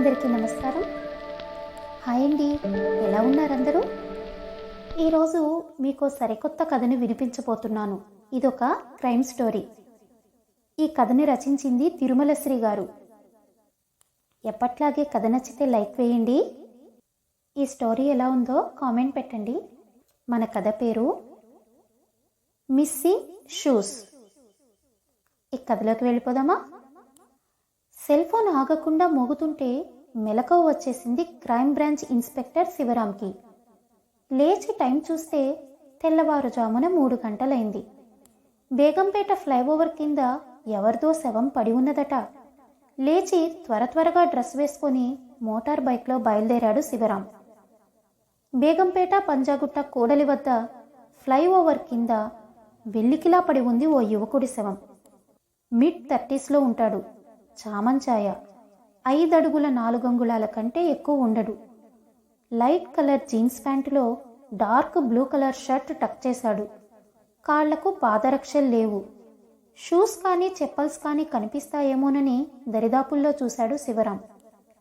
అందరికీ నమస్కారం. హాయ్ అండి. ఎలా ఉన్నారందరూ? ఈరోజు మీకు సరికొత్త కథను వినిపించబోతున్నాను. ఇదొక క్రైమ్ స్టోరీ. ఈ కథని రచించింది తిరుమలశ్రీ గారు. ఎప్పట్లాగే కథ నచ్చితే లైక్ వేయండి. ఈ స్టోరీ ఎలా ఉందో కామెంట్ పెట్టండి. మన కథ పేరు మిస్సి షూస్. ఈ కథలోకి వెళ్ళిపోదామా? సెల్ ఫోన్ ఆగకుండా మోగుతుంటే మెలకువ వచ్చేసింది క్రైమ్ బ్రాంచ్ ఇన్స్పెక్టర్ శివరాంకి లేచి టైం చూస్తే తెల్లవారుజామున మూడు గంటలైంది. బేగంపేట ఫ్లైఓవర్ కింద ఎవరిదో శవం పడి ఉన్నదట. లేచి త్వర త్వరగా డ్రెస్ వేసుకొని మోటార్ బైక్లో బయలుదేరాడు శివరాం బేగంపేట పంజాగుట్ట కోడలి వద్ద ఫ్లైఓవర్ కింద వెల్లికిలా పడి ఉంది ఓ యువకుడి శవం. మిడ్ థర్టీస్లో ఉంటాడు. చామంచాయ ఐదడుగుల నాలుగంగుళాల కంటే ఎక్కువ ఉండడు light colour jeans ప్యాంటులో dark blue colour shirt tuck చేశాడు. కాళ్ళకు పాదరక్షలు లేవు. షూస్ కానీ చెప్పల్స్ కానీ కనిపిస్తాయేమోనని దరిదాపుల్లో చూశాడు శివరాం.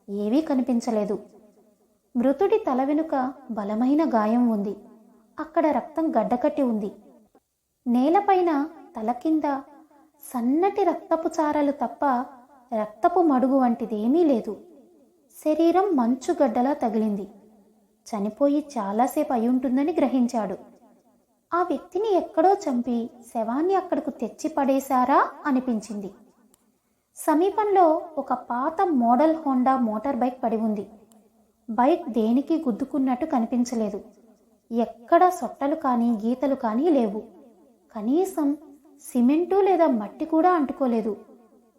ఏవీ కనిపించలేదు. మృతుడి తల వెనుక బలమైన గాయం ఉంది. అక్కడ రక్తం గడ్డకట్టి ఉంది. నేలపైన తల కింద సన్నటి రక్తపు చారలు తప్ప రక్తపు మడుగు వంటిదేమీ లేదు. శరీరం మంచుగడ్డలా తగిలింది. చనిపోయి చాలాసేపు అయి ఉంటుందని గ్రహించాడు. ఆ వ్యక్తిని ఎక్కడో చంపి శవాన్ని అక్కడకు తెచ్చి పడేశారా అనిపించింది. సమీపంలో ఒక పాత మోడల్ హోండా మోటార్ బైక్ పడి ఉంది. బైక్ దేనికి గుద్దుకున్నట్టు కనిపించలేదు. ఎక్కడ సొట్టలు కానీ గీతలు కానీ లేవు. కనీసం సిమెంటు లేదా మట్టి కూడా అంటుకోలేదు.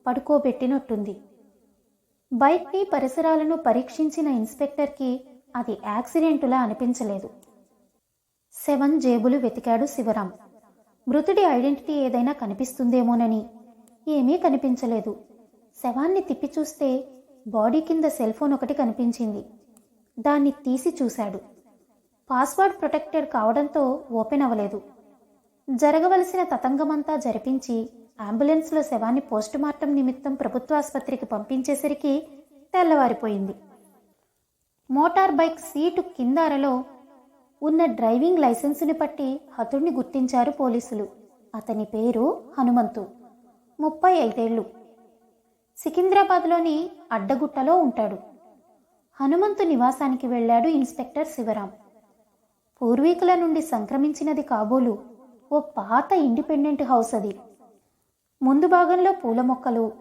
పడుకోబెట్టినట్టుంది. బైక్ని పరిసరాలను పరీక్షించిన ఇన్స్పెక్టర్కి అది యాక్సిడెంటులా అనిపించలేదు. సెవెన్ జేబులు వెతికాడు శివరాం. మృతుడి ఐడెంటిటీ ఏదైనా కనిపిస్తుందేమోనని. ఏమీ కనిపించలేదు. శవాన్ని తిప్పి చూస్తే బాడీ కింద సెల్ ఫోన్ ఒకటి కనిపించింది. దాన్ని తీసి చూశాడు. పాస్వర్డ్ ప్రొటెక్టెడ్ కావడంతో ఓపెన్ అవ్వలేదు. జరగవలసిన తతంగమంతా జరిపించి అంబులెన్స్లో శవాన్ని పోస్టుమార్టం నిమిత్తం ప్రభుత్వాసుపత్రికి పంపించేసరికి తెల్లవారిపోయింది. మోటార్ బైక్ సీటు కింద అరలో ఉన్న డ్రైవింగ్ లైసెన్సుని పట్టి హతుడిని గుర్తించారు పోలీసులు. అతని పేరు హనుమంతు. ముప్పై ఐదేళ్ళు సికింద్రాబాద్లోని అడ్డగుట్టలో ఉంటాడు. హనుమంతు నివాసానికి వెళ్ళాడు ఇన్స్పెక్టర్ శివరాం. పూర్వీకుల నుండి సంక్రమించినది కాబోలు ఓ పాత ఇండిపెండెంట్ హౌస్ అది. ముందు భాగంలో పూల మొక్కలు.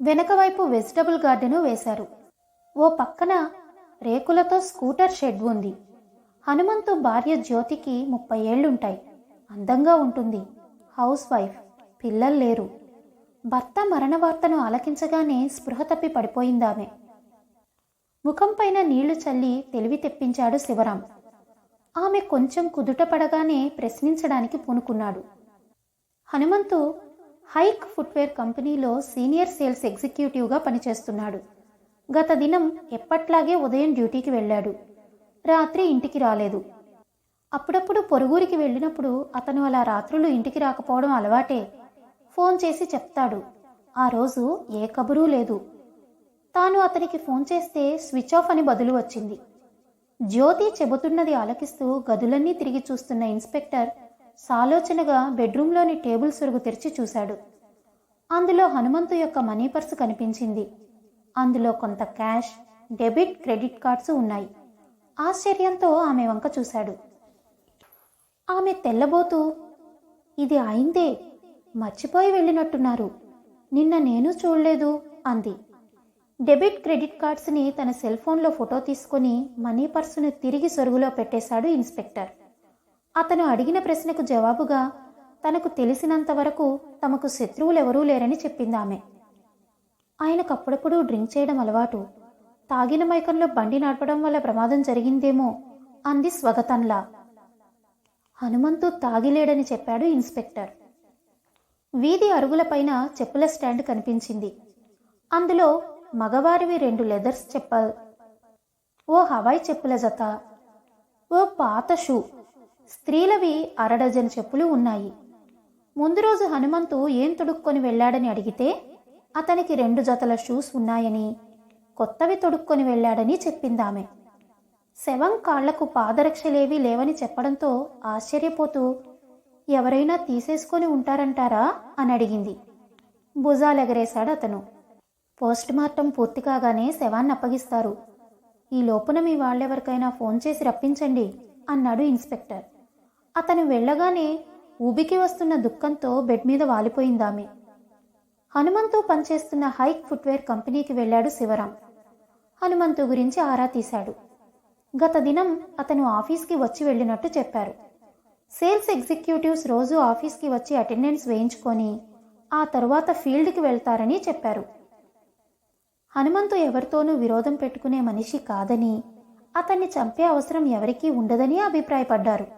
వెనక వైపు వెజిటబుల్ గార్డెను వేశారు. ఓ పక్కన రేకులతో స్కూటర్ షెడ్ ఉంది. హనుమంతు భార్య జ్యోతికి ముప్పై ఏళ్ళుంటాయి అందంగా ఉంటుంది. Housewife. పిల్లలు లేరు. భర్త మరణ వార్తను ఆలకించగానే స్పృహ తప్పి పడిపోయిందామె ముఖంపైన నీళ్ళు చల్లి తెలివి తెప్పించాడు శివరాం. ఆమె కొంచెం కుదుట పడగానే ప్రశ్నించడానికి పూనుకున్నాడు. హనుమంతు హైక్ ఫుట్వేర్ కంపెనీలో సీనియర్ సేల్స్ ఎగ్జిక్యూటివ్గా పనిచేస్తున్నాడు. గత దినం ఎప్పట్లాగే ఉదయం డ్యూటీకి వెళ్ళాడు. రాత్రి ఇంటికి రాలేదు. అప్పుడప్పుడు పొరుగురికి వెళ్ళినప్పుడు అతను అలా రాత్రులు ఇంటికి రాకపోవడం అలవాటే. ఫోన్ చేసి చెప్తాడు. ఆ రోజు ఏ కబురూ లేదు. తాను అతనికి ఫోన్ చేస్తే స్విచ్ ఆఫ్ అని బదులు వచ్చింది. జ్యోతి చెబుతున్నది ఆలకిస్తూ గదులన్నీ తిరిగి చూస్తున్న ఇన్స్పెక్టర్ సాలోచనగా బెడ్రూంలోని టేబుల్ సొరుగు తెరిచి చూశాడు. అందులో హనుమంతు యొక్క మనీ పర్సు కనిపించింది. అందులో కొంత క్యాష్ డెబిట్ క్రెడిట్ కార్డ్స్ ఉన్నాయి. ఆశ్చర్యంతో ఆమె వంక చూశాడు. ఆమె తెల్లబోతూ ఇది అయిందే. మర్చిపోయి వెళ్ళినట్టున్నారు. నిన్న నేను చూడలేదు అంది. డెబిట్ క్రెడిట్ కార్డ్స్ని తన సెల్ ఫోన్లో ఫోటో తీసుకొని మనీ పర్సును తిరిగి సొరుగులో పెట్టేశాడు ఇన్స్పెక్టర్. అతను అడిగిన ప్రశ్నకు జవాబుగా తనకు తెలిసినంత వరకు తమకు శత్రువులెవరూ లేరని చెప్పింది ఆమె ఆయనకు అప్పుడప్పుడు డ్రింక్ చేయడం అలవాటు. తాగిన మైకంలో బండి నడపడం వల్ల ప్రమాదం జరిగిందేమో అంది స్వగతంలా. హనుమంతు తాగిలేడని చెప్పాడు ఇన్స్పెక్టర్. వీధి అరుగులపైన చెప్పుల స్టాండ్ కనిపించింది. అందులో మగవారివి రెండు లెదర్స్ చెప్పల్ ఓ హవాయి చెప్పుల జత ఓ పాత షూ స్త్రీలవి అరడజను చెప్పులు ఉన్నాయి. ముందు రోజు హనుమంతు ఏం తొడుక్కొని వెళ్ళాడని అడిగితే అతనికి రెండు జతల షూస్ ఉన్నాయని కొత్తవి తొడుక్కొని వెళ్ళాడని చెప్పిందామె. శవం కాళ్ళకు పాదరక్షలేవీ లేవని చెప్పడంతో ఆశ్చర్యపోతూ ఎవరైనా తీసేసుకొని ఉంటారంటారా? అని అడిగింది. భుజాలెగరేశాడు అతను. పోస్ట్ మార్టం పూర్తి కాగానే శవాన్ని అప్పగిస్తారు. ఈ లోపున మీ వాళ్ళెవరికైనా ఫోన్ చేసి రప్పించండి అన్నాడు ఇన్స్పెక్టర్. అతను వెళ్ళగానే ఊబికి వస్తున్న దుఃఖంతో బెడ్ మీద వాలిపోయిందామె. హనుమంతు పనిచేస్తున్న హైక్ ఫుట్వేర్ కంపెనీకి వెళ్ళాడు శివరాం. హనుమంతు గురించి ఆరా తీశాడు. గత దినం అతను ఆఫీస్కి వచ్చి వెళ్ళినట్టు చెప్పారు. సేల్స్ ఎగ్జిక్యూటివ్స్ రోజు ఆఫీస్కి వచ్చి అటెండెన్స్ వేయించుకొని ఆ తరువాత ఫీల్డ్కి వెళ్తారని చెప్పారు. హనుమంతు ఎవరితోనూ విరోధం పెట్టుకునే మనిషి కాదని అతన్ని చంపే అవసరం ఎవరికీ ఉండదని అభిప్రాయపడ్డారు.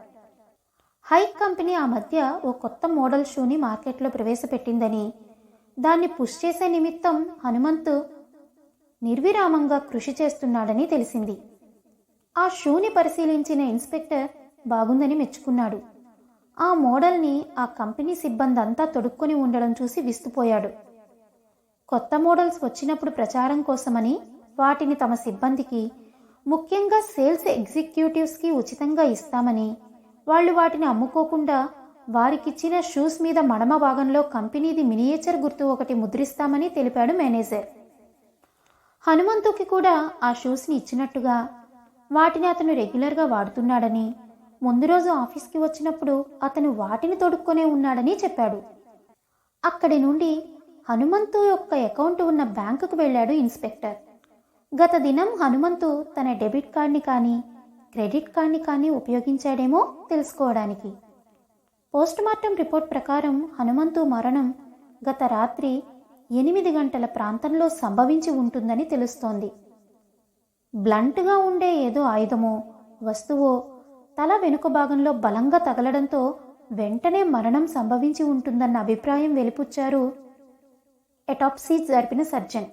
హైక్ కంపెనీ ఆ మధ్య ఓ కొత్త మోడల్ షూని మార్కెట్లో ప్రవేశపెట్టిందని. దాన్ని పుష్ చేసే నిమిత్తం హనుమంతు నిర్విరామంగా కృషి చేస్తున్నాడని తెలిసింది. ఆ షూని పరిశీలించిన ఇన్స్పెక్టర్ బాగుందని మెచ్చుకున్నాడు. ఆ మోడల్ని ఆ కంపెనీ సిబ్బంది అంతా తొడుక్కొని ఉండడం చూసి విస్తుపోయాడు. కొత్త మోడల్స్ వచ్చినప్పుడు ప్రచారం కోసమని వాటిని తమ సిబ్బందికి ముఖ్యంగా సేల్స్ ఎగ్జిక్యూటివ్స్కి ఉచితంగా ఇస్తామని వాళ్ళు వాటిని అమ్ముకోకుండా వారికిచ్చిన షూస్ మీద మడమ భాగంలో కంపెనీది మినియేచర్ గుర్తు ఒకటి ముద్రిస్తామని తెలిపాడు మేనేజర్. హనుమంతుకి కూడా ఆ షూస్ని ఇచ్చినట్టుగా వాటిని అతను రెగ్యులర్గా వాడుతున్నాడని ముందు రోజు ఆఫీస్కి వచ్చినప్పుడు అతను వాటిని తొడుక్కొనే ఉన్నాడని చెప్పాడు. అక్కడి నుండి హనుమంతు యొక్క అకౌంట్ ఉన్న బ్యాంకుకు వెళ్ళాడు ఇన్స్పెక్టర్. గత దినం హనుమంతు తన డెబిట్ కార్డ్ని కానీ క్రెడిట్ కార్డ్ని కానీ ఉపయోగించాడేమో తెలుసుకోవడానికి. పోస్టుమార్టం రిపోర్ట్ ప్రకారం హనుమంతు మరణం గత రాత్రి ఎనిమిది గంటల ప్రాంతంలో సంభవించి ఉంటుందని తెలుస్తోంది. బ్లంట్గా ఉండే ఏదో ఆయుధమో వస్తువో తల వెనుక భాగంలో బలంగా తగలడంతో వెంటనే మరణం సంభవించి ఉంటుందన్న అభిప్రాయం వెలిపుచ్చారు ఎటాప్సీ జరిపిన సర్జన్.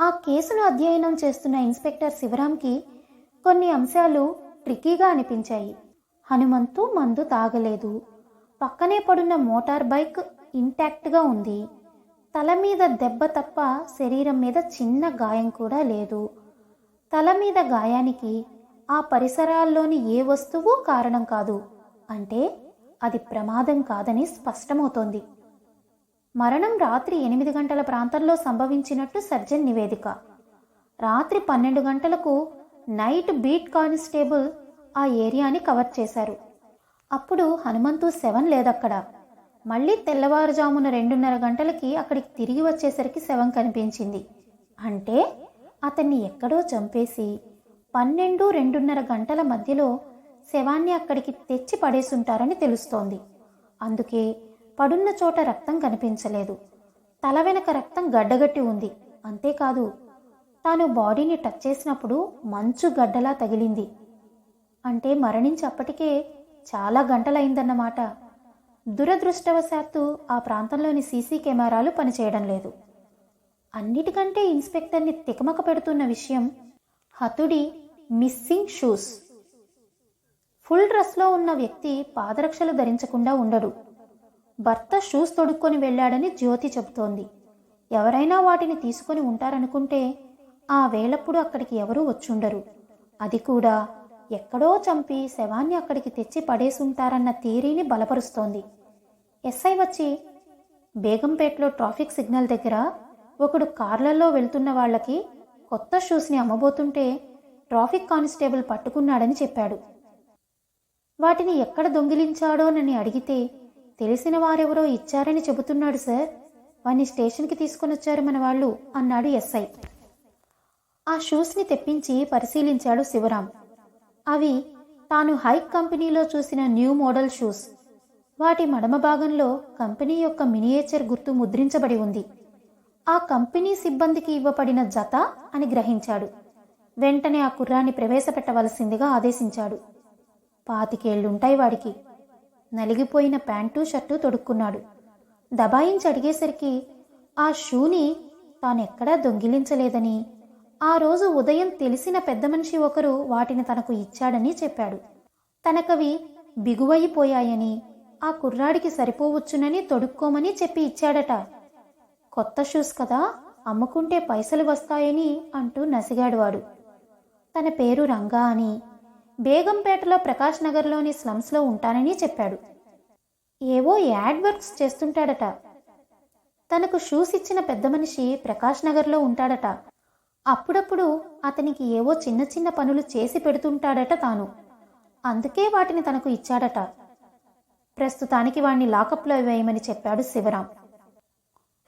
ఆ కేసును అధ్యయనం చేస్తున్న ఇన్స్పెక్టర్ శివరాంకి కొన్ని అంశాలు ట్రికీగా అనిపించాయి. హనుమంతు మందు తాగలేదు. పక్కనే పడున్న మోటార్ బైక్ ఇంటాక్ట్గా ఉంది. తల మీద దెబ్బ తప్ప శరీరం మీద చిన్న గాయం కూడా లేదు. తల మీద గాయానికి ఆ పరిసరాల్లోని ఏ వస్తువు కారణం కాదు. అంటే అది ప్రమాదం కాదని స్పష్టమవుతోంది. మరణం రాత్రి ఎనిమిది గంటల ప్రాంతంలో సంభవించినట్టు సర్జన్ నివేదిక. రాత్రి పన్నెండు గంటలకు నైట్ బీట్ కానిస్టేబుల్ ఆ ఏరియాని కవర్ చేశారు. అప్పుడు హనుమంతు శవం లేదక్కడ. మళ్ళీ తెల్లవారుజామున రెండున్నర గంటలకి అక్కడికి తిరిగి వచ్చేసరికి శవం కనిపించింది. అంటే అతన్ని ఎక్కడో చంపేసి పన్నెండు రెండున్నర గంటల మధ్యలో శవాన్ని అక్కడికి తెచ్చి పడేసుంటారని తెలుస్తోంది. అందుకే పడున్న చోట రక్తం కనిపించలేదు. తల వెనక రక్తం గడ్డగట్టి ఉంది. అంతేకాదు తాను బాడీని టచ్ చేసినప్పుడు మంచు గడ్డలా తగిలింది. అంటే మరణించి అప్పటికే చాలా గంటలైందన్నమాట. దురదృష్టవశాత్తు ఆ ప్రాంతంలోని సీసీ కెమెరాలు పనిచేయడం లేదు. అన్నిటికంటే ఇన్స్పెక్టర్ని తికమక పెడుతున్న విషయం హతుడి మిస్సింగ్ షూస్. ఫుల్ డ్రెస్లో ఉన్న వ్యక్తి పాదరక్షలు ధరించకుండా ఉండడు. భర్త షూస్ తొడుక్కొని వెళ్ళాడని జ్యోతి చెబుతోంది. ఎవరైనా వాటిని తీసుకొని ఉంటారనుకుంటే ఆ వేళప్పుడు అక్కడికి ఎవరూ వచ్చుండరు. అది కూడా ఎక్కడో చంపి శవాన్ని అక్కడికి తెచ్చి పడేసుంటారన్న థియరీని బలపరుస్తోంది. ఎస్ఐ వచ్చి బేగంపేటలో ట్రాఫిక్ సిగ్నల్ దగ్గర ఒకడు కార్లలో వెళ్తున్న వాళ్ళకి కొత్త షూస్ని అమ్మబోతుంటే ట్రాఫిక్ కానిస్టేబుల్ పట్టుకున్నాడని చెప్పాడు. వాటిని ఎక్కడ దొంగిలించాడోనని అడిగితే తెలిసిన వారెవరో ఇచ్చారని చెబుతున్నాడు సార్. వాణ్ణి స్టేషన్కి తీసుకొని వచ్చారు మన వాళ్ళు అన్నాడు ఎస్ఐ. ఆ షూస్ని తెప్పించి పరిశీలించాడు శివరాం. అవి తాను హైక్ కంపెనీలో చూసిన న్యూ మోడల్ షూస్. వాటి మడమ భాగంలో కంపెనీ యొక్క మినియేచర్ గుర్తు ముద్రించబడి ఉంది. ఆ కంపెనీ సిబ్బందికి ఇవ్వబడిన జత అని గ్రహించాడు. వెంటనే ఆ కుర్రాన్ని ప్రవేశపెట్టవలసిందిగా ఆదేశించాడు. పాతికేళ్ళుంటాయి వాడికి. నలిగిపోయిన ప్యాంటు షర్టు తొడుక్కున్నాడు. దబాయించి అడిగేసరికి ఆ షూని తానెక్కడా దొంగిలించలేదని ఆ రోజు ఉదయం తెలిసిన పెద్ద మనిషి ఒకరు వాటిని తనకు ఇచ్చాడని చెప్పాడు. తనకవి బిగువైపోయాయని ఆ కుర్రాడికి సరిపోవచ్చునని తొడుక్కోమని చెప్పి ఇచ్చాడట. కొత్త షూస్ కదా అమ్ముకుంటే పైసలు వస్తాయని అంటూ నసిగాడు వాడు. తన పేరు రంగా అని బేగంపేటలో ప్రకాష్ నగర్లోని స్లమ్స్లో ఉంటానని చెప్పాడు. ఏవో యాడ్ వర్క్స్ చేస్తుంటాడట. తనకు షూస్ ఇచ్చిన పెద్ద మనిషి ప్రకాష్ నగర్లో ఉంటాడట. అప్పుడప్పుడు అతనికి ఏవో చిన్న చిన్న పనులు చేసి పెడుతుంటాడట తాను. అందుకే వాటిని తనకు ఇచ్చాడట. ప్రస్తుతానికి వాణ్ణి లాకప్లో వేయమని చెప్పాడు శివరాం.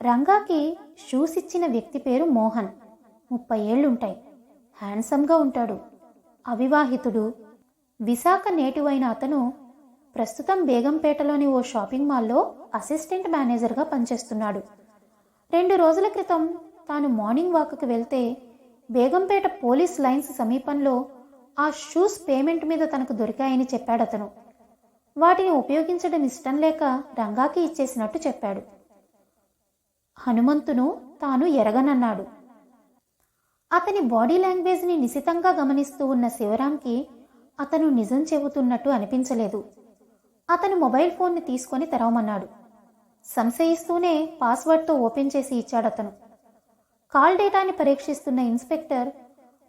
రంగాకి షూస్ ఇచ్చిన వ్యక్తి పేరు మోహన్. ముప్పై ఏళ్ళుంటాయి హ్యాండ్సమ్గా ఉంటాడు. అవివాహితుడు. విశాఖ నేటివైన అతను ప్రస్తుతం బేగంపేటలోని ఓ షాపింగ్ మాల్లో అసిస్టెంట్ మేనేజర్గా పనిచేస్తున్నాడు. రెండు రోజుల క్రితం తాను మార్నింగ్ వాక్కి వెళ్తే బేగంపేట పోలీస్ లైన్స్ సమీపంలో ఆ షూస్ పేమెంట్ మీద తనకు దొరికాయని చెప్పాడు అతను వాటిని ఉపయోగించడం ఇష్టం లేక రంగాకి ఇచ్చేసినట్టు చెప్పాడు. హనుమంతును తాను ఎరగనన్నాడు. అతని బాడీ లాంగ్వేజ్ని నిశితంగా గమనిస్తూ ఉన్న శివరాంకి అతను నిజం చెబుతున్నట్టు అనిపించలేదు. అతను మొబైల్ ఫోన్ని తీసుకొని తెరవమన్నాడు. సంశయిస్తూనే పాస్వర్డ్తో ఓపెన్ చేసి ఇచ్చాడు అతను కాల్ డేటాని పరీక్షిస్తున్న ఇన్స్పెక్టర్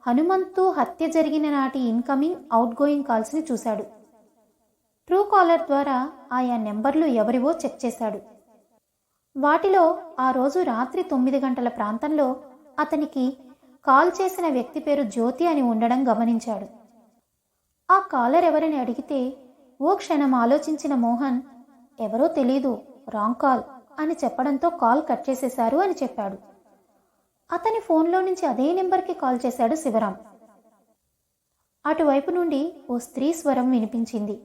హనుమంతు హత్య జరిగిన నాటి ఇన్కమింగ్ అవుట్గోయింగ్ కాల్స్ని చూశాడు. ట్రూ కాలర్ ద్వారా ఆయా నెంబర్లు ఎవరివో చెక్ చేశాడు. వాటిలో ఆ రోజు రాత్రి తొమ్మిది గంటల ప్రాంతంలో అతనికి కాల్ చేసిన వ్యక్తి పేరు జ్యోతి అని ఉండడం గమనించాడు. ఆ కాలర్ ఎవరని అడిగితే ఓ క్షణం ఆలోచించిన మోహన్ ఎవరో తెలీదు రాంగ్ కాల్ అని చెప్పడంతో కాల్ కట్ చేసేశారు అని చెప్పాడు. అతని ఫోన్లో నుంచి అదే నెంబర్కి కాల్ చేశాడు శివరాం. అటువైపు నుండి ఓ స్త్రీ స్వరం వినిపించింది.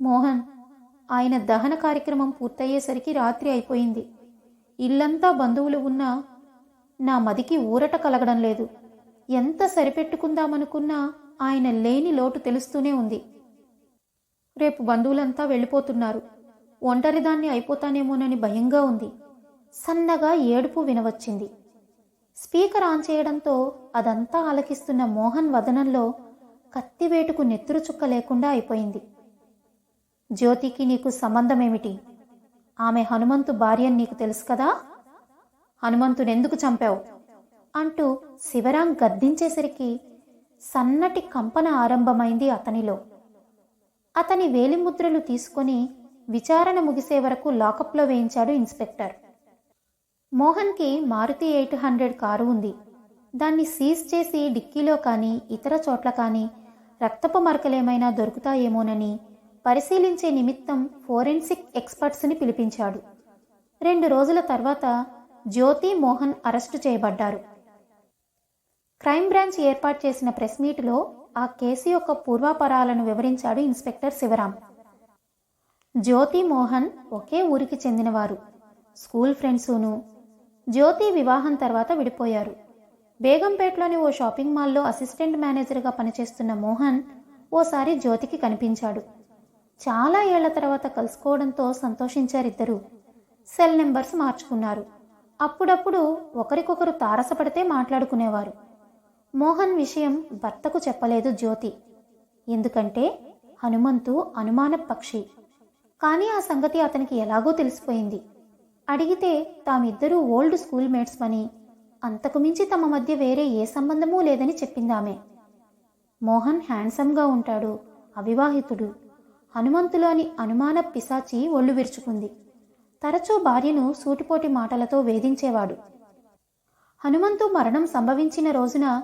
మోహన్ ఆయన దహన కార్యక్రమం పూర్తయ్యేసరికి రాత్రి అయిపోయింది. ఇల్లంతా బంధువులు ఉన్నా నా మదికి ఊరట కలగడం లేదు. ఎంత సరిపెట్టుకుందామనుకున్నా ఆయన లేని లోటు తెలుస్తూనే ఉంది. రేపు బంధువులంతా వెళ్ళిపోతున్నారు. ఒంటరిదాన్ని అయిపోతానేమోనని భయంగా ఉంది. సన్నగా ఏడుపు వినవచ్చింది. స్పీకర్ ఆన్ చేయడంతో అదంతా ఆలకిస్తున్న మోహన్ వదనంలో కత్తివేటుకు నెత్తురు చుక్క లేకుండా అయిపోయింది. జ్యోతికి నీకు సంబంధమేమిటి? ఆమె హనుమంతు భార్య నీకు తెలుసు కదా? హనుమంతునెందుకు చంపావు? అంటూ శివరాం గద్దించేసరికి సన్నటి కంపన ఆరంభమైంది అతనిలో. అతని వేలిముద్రలు తీసుకొని విచారణ ముగిసే వరకు లాకప్లో వేయించాడు ఇన్స్పెక్టర్. మోహన్కి మారుతి ఎయిట్ హండ్రెడ్ కారు ఉంది. దాన్ని సీజ్ చేసి డిక్కీలో కానీ ఇతర చోట్ల కానీ రక్తపు మరకలేమైనా దొరుకుతాయేమోనని పరిశీలించే నిమిత్తం ఫోరెన్సిక్ ఎక్స్పర్ట్స్ని పిలిపించాడు. రెండు రోజుల తర్వాత జ్యోతి మోహన్ అరెస్టు చేయబడ్డారు. క్రైమ్ బ్రాంచ్ ఏర్పాటు చేసిన ప్రెస్ మీట్లో ఆ కేసు యొక్క పూర్వాపరాలను వివరించాడు ఇన్స్పెక్టర్ శివరాం. జ్యోతి మోహన్ ఒకే ఊరికి చెందినవారు. స్కూల్ ఫ్రెండ్సును జ్యోతి వివాహం తర్వాత విడిపోయారు. బేగంపేటలోని ఓ షాపింగ్ మాల్లో అసిస్టెంట్ మేనేజర్గా పనిచేస్తున్న మోహన్ ఓసారి జ్యోతికి కనిపించాడు. చాలా ఏళ్ళ తర్వాత కలుసుకోవడంతో సంతోషించారిద్దరూ. సెల్ నెంబర్స్ మార్చుకున్నారు. అప్పుడప్పుడు ఒకరికొకరు తారసపడితే మాట్లాడుకునేవారు. మోహన్ విషయం భర్తకు చెప్పలేదు జ్యోతి. ఎందుకంటే హనుమంతు అనుమాన పక్షి కానీ ఆ సంగతి అతనికి ఎలాగో తెలిసిపోయింది. అడిగితే తామిద్దరూ ఓల్డ్ స్కూల్ మేట్స్ అని అంతకుమించి తమ మధ్య వేరే ఏ సంబంధమూ లేదని చెప్పిందామె. మోహన్ హ్యాండ్సమ్గా ఉంటాడు. అవివాహితుడు. హనుమంతులోని అనుమాన పిశాచి ఒళ్ళు విరుచుకుంది. తరచూ భార్యను సూటిపోటి మాటలతో వేధించేవాడు. హనుమంతు మరణం సంభవించిన రోజున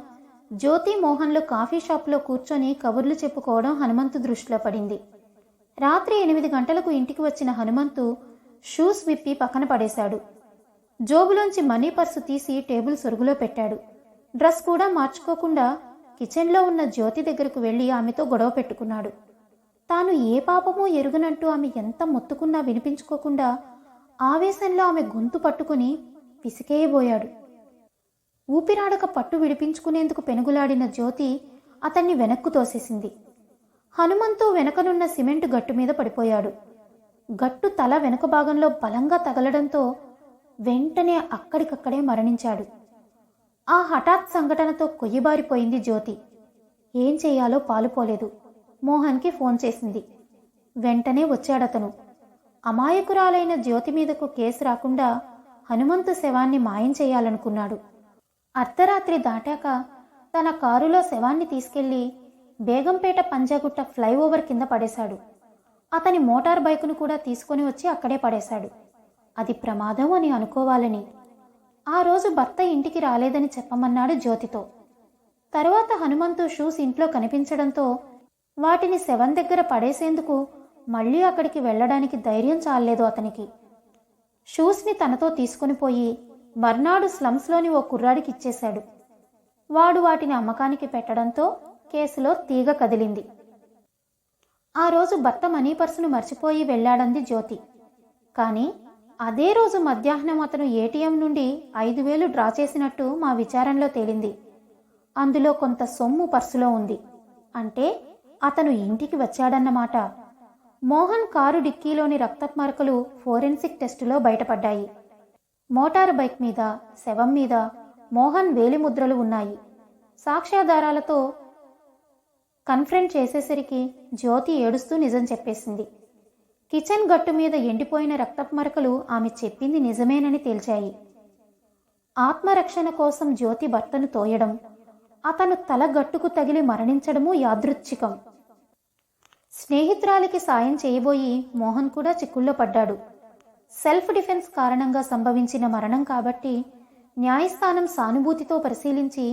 జ్యోతి మోహన్లు కాఫీ షాప్లో కూర్చొని కబుర్లు చెప్పుకోవడం హనుమంతు దృష్టిలో పడింది. రాత్రి ఎనిమిది గంటలకు ఇంటికి వచ్చిన హనుమంతు షూస్ విప్పి పక్కన పడేశాడు. జోబులోంచి మనీ పర్సు తీసి టేబుల్ సొరుగులో పెట్టాడు. డ్రెస్ కూడా మార్చుకోకుండా కిచెన్లో ఉన్న జ్యోతి దగ్గరకు వెళ్ళి ఆమెతో గొడవ పెట్టుకున్నాడు. తాను ఏ పాపమూ ఎరుగనంటూ ఆమె ఎంత మొత్తుకున్నా వినిపించుకోకుండా ఆవేశంలో ఆమె గొంతు పట్టుకుని విసికేయబోయాడు. ఊపిరాడక పట్టు విడిపించుకునేందుకు పెనుగులాడిన జ్యోతి అతన్ని వెనక్కు తోసేసింది. హనుమంతు వెనకనున్న సిమెంటు గట్టు మీద పడిపోయాడు. గట్టు తల వెనుక భాగంలో బలంగా తగలడంతో వెంటనే అక్కడికక్కడే మరణించాడు. ఆ హఠాత్ సంఘటనతో కొయ్యబారిపోయింది జ్యోతి. ఏం చేయాలో పాలుపోలేదు. మోహన్కి ఫోన్ చేసింది. వెంటనే వచ్చాడతను. అమాయకురాలైన జ్యోతి మీదకు కేసు రాకుండా హనుమంతు శవాన్ని మాయం చేయాలనుకున్నాడు. అర్ధరాత్రి దాటాక తన కారులో శవాన్ని తీసుకెళ్ళి బేగంపేట పంజాగుట్ట ఫ్లైఓవర్ కింద పడేశాడు. అతని మోటార్ బైకును కూడా తీసుకొని వచ్చి అక్కడే పడేశాడు. అది ప్రమాదం అని అనుకోవాలని. ఆ రోజు భర్త ఇంటికి రాలేదని చెప్పమన్నాడు జ్యోతితో. తరువాత హనుమంతు షూస్ ఇంట్లో కనిపించడంతో వాటిని శవం దగ్గర పడేసేందుకు మళ్ళీ అక్కడికి వెళ్ళడానికి ధైర్యం చాలలేదు అతనికి. షూస్ని తనతో తీసుకుని పోయి మర్నాడు స్లమ్స్లోని ఓ కుర్రాడికి ఇచ్చేశాడు. వాడు వాటిని అమ్మకానికి పెట్టడంతో కేసులో తీగ కదిలింది. ఆ రోజు భర్త మనీ పర్సును మర్చిపోయి వెళ్ళాడంది జ్యోతి. కానీ అదే రోజు మధ్యాహ్నం అతను ఏటీఎం నుండి ఐదు వేలు డ్రా చేసినట్టు మా విచారణలో తేలింది. అందులో కొంత సొమ్ము పర్సులో ఉంది. అంటే అతను ఇంటికి వచ్చాడన్నమాట. మోహన్ కారు డిక్కీలోని రక్తపు మరకలు ఫోరెన్సిక్ టెస్టులో బయటపడ్డాయి. మోటారు బైక్ మీద శవం మీద మోహన్ వేలిముద్రలు ఉన్నాయి. సాక్ష్యాధారాలతో కన్ఫరెంట్ చేసేసరికి జ్యోతి ఏడుస్తూ నిజం చెప్పేసింది. కిచెన్ గట్టు మీద ఎండిపోయిన రక్తపు మరకలు ఆమె చెప్పింది నిజమేనని తేల్చాయి. ఆత్మరక్షణ కోసం జ్యోతి భర్తను తోయడం అతను తల గట్టుకు తగిలి మరణించడము యాదృచ్ఛికం. స్నేహితురాలికి సాయం చేయబోయి మోహన్ కూడా చిక్కుల్లో పడ్డాడు. సెల్ఫ్ డిఫెన్స్ కారణంగా సంభవించిన మరణం కాబట్టి న్యాయస్థానం సానుభూతితో పరిశీలించి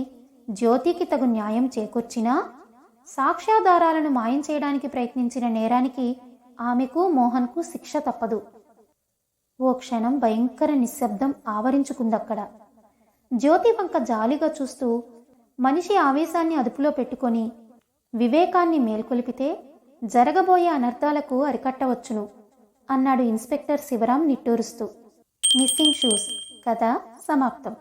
జ్యోతికి తగు న్యాయం చేకూర్చినా సాక్ష్యాధారాలను మాయం చేయడానికి ప్రయత్నించిన నేరానికి ఆమెకు మోహన్కు శిక్ష తప్పదు. ఓ క్షణం భయంకర నిశ్శబ్దం ఆవరించుకుందక్కడ. జ్యోతి వంక జాలిగా చూస్తూ మనిషి ఆవేశాన్ని అదుపులో పెట్టుకొని వివేకాన్ని మేల్కొలిపితే జరగబోయే అనర్థాలకు అరికట్టవచ్చును అన్నాడు ఇన్స్పెక్టర్ శివరాం నిట్టూరుస్తూ. Missing shoes. కథ సమాప్తం.